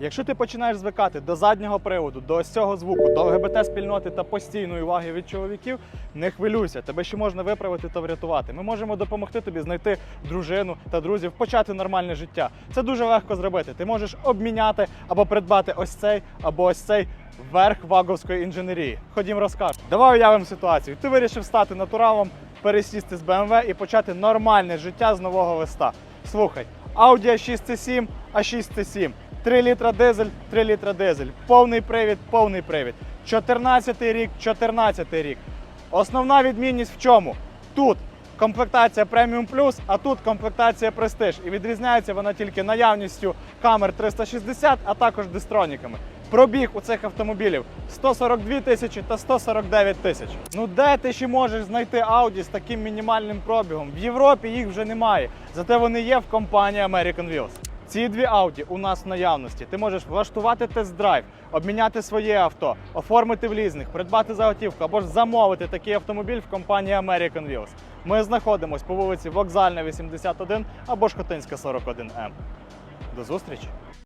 Якщо ти починаєш звикати до заднього приводу, до ось цього звуку, до ЛГБТ-спільноти та постійної уваги від чоловіків, не хвилюйся, тебе ще можна виправити та врятувати. Ми можемо допомогти тобі знайти дружину та друзів, почати нормальне життя. Це дуже легко зробити. Ти можеш обміняти або придбати ось цей або ось цей верх ваговської інженерії. Ходім розкажу. Давай уявимо ситуацію. Ти вирішив стати натуралом, пересісти з BMW і почати нормальне життя з нового листа. Слухай, Audi A6 C7, A6 C7. 3 літра дизель, 3 літра дизель. Повний привід, повний привід. 14 рік, 14 рік. Основна відмінність в чому? Тут комплектація преміум плюс, а тут комплектація престиж. І відрізняється вона тільки наявністю камер 360, а також дистроніками. Пробіг у цих автомобілів 142 тисячі та 149 тисяч. Ну де ти ще можеш знайти Audi з таким мінімальним пробігом? В Європі їх вже немає. Зате вони є в компанії American Wheels. Ці дві ауді у нас в наявності. Ти можеш влаштувати тест-драйв, обміняти своє авто, оформити в лізних, придбати за готівку або ж замовити такий автомобіль в компанії American Wheels. Ми знаходимося по вулиці Вокзальна, 81 або ж Хотинська 41М. До зустрічі!